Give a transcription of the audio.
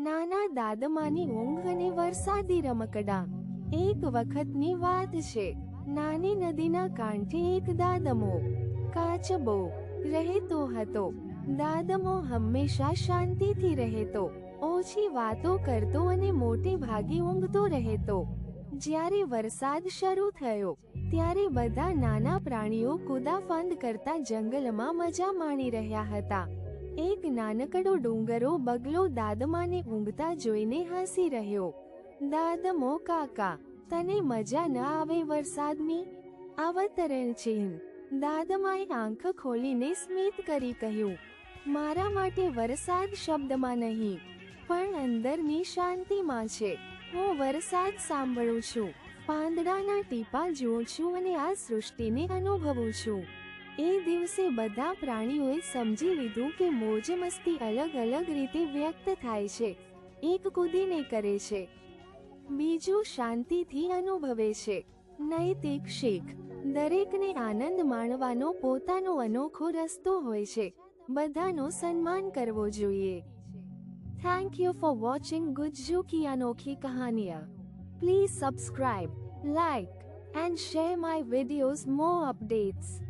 નાના દાદમાની ઊંઘ અને વરસાદી રમકડા. એક વખતની વાત છે. નાની નદીના કાંઠે એક દાદમો કાચબો રહેતો હતો. દાદમો હંમેશા શાંતિથી રહેતો, ઓછી વાતો કરતો અને મોટે ભાગે ઊંઘતો રહેતો. જ્યારે વરસાદ શરૂ થયો, ત્યારે બધા નાના પ્રાણીઓ કુદાફંદ કરતા જંગલમાં મજા માણી રહ્યા હતા. એક નાનકડો ડુંગરો બગલો દાદમાને ઊંઘતા જોઈને હસી રહ્યો. દાદમો કાકા, તને મજા ન આવે વરસાદની? અવતરણ ચિહ્ન દાદમાએ આંખ ખોલીને સ્મિત કરી કહ્યું, મારા માટે વરસાદ શબ્દમાં નહીં, પણ અંદરની શાંતિમાં છે. હું વરસાદ સાંભળું છું. પાંદડાના ટીપા જોઉં છું અને આ સૃષ્ટિને અનુભવું છું. એ દિવસે બધા પ્રાણીઓએ સમજી લીધું કે મોજ મસ્તી અલગ અલગ રીતે વ્યક્ત થાય છે. એક કૂદીને કરે છે. બીજું શાંતિથી અનુભવે છે. નૈતિક શીખ દરેકને આનંદ માણવાનો પોતાનો અનોખો રસ્તો હોય છે. બધાનો સન્માન કરવો જોઈએ. Thank you for watching Gujju કી અનોખી કહાનિયા. Please subscribe like and share my videos more updates.